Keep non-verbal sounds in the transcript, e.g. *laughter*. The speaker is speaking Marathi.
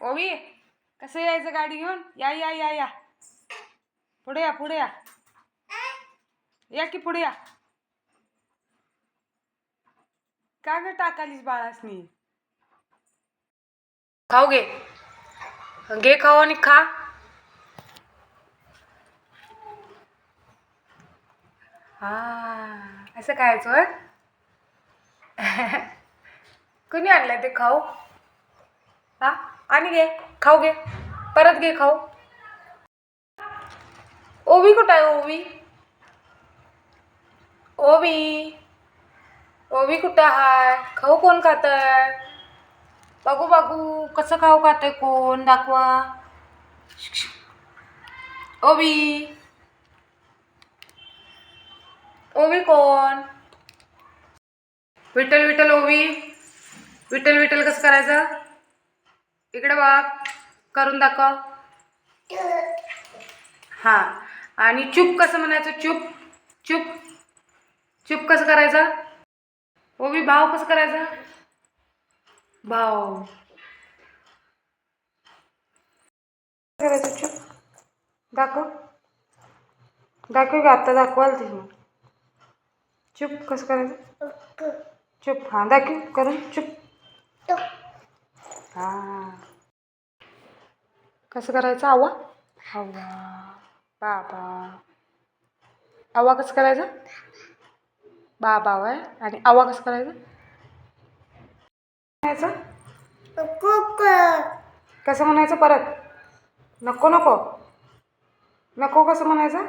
ओवी कसं यायचं गाडी घेऊन? या या या या. पुढे या पुढे या. या की पुढे या. का ग टाकालीस बाळासनी? खाऊ घे. घे खाऊ आणि खा. हा असं खायचं होय? *laughs* कुणी आणलं ते खाऊ? हा? आणि घे खाऊ घे. परत घे खाऊ. ओवी कुठं आहे ओवी? ओवी. ओवी कुठं आहे खाऊ कोण खात बघू बघू. कसं खाऊ खातंय कोण? दाखवा. ओवी. ओवी कोण? विठ्ठल विठ्ठल ओवी. विठ्ठल विठ्ठल कसं करायचं? इकडे बघ करून दाखव. हां आणि चुप कसं म्हणायचं? चुप चुप चुप कसं करायचं? ओवी भाव कसं करायचा? भाव. करायचं चुप. दाखव. दाखव का आत्ता दाखवाल ती. चुप कसं करायचं? चुप. हां दाखव. करून चुप. हां. कसं करायचं? आवा हवा बाबा. आवा कसं करायचं? बाबा वय. आणि आवा कसं करायचं? म्हणायचं? कसं म्हणायचं परत? नको नको. नको कसं म्हणायचं?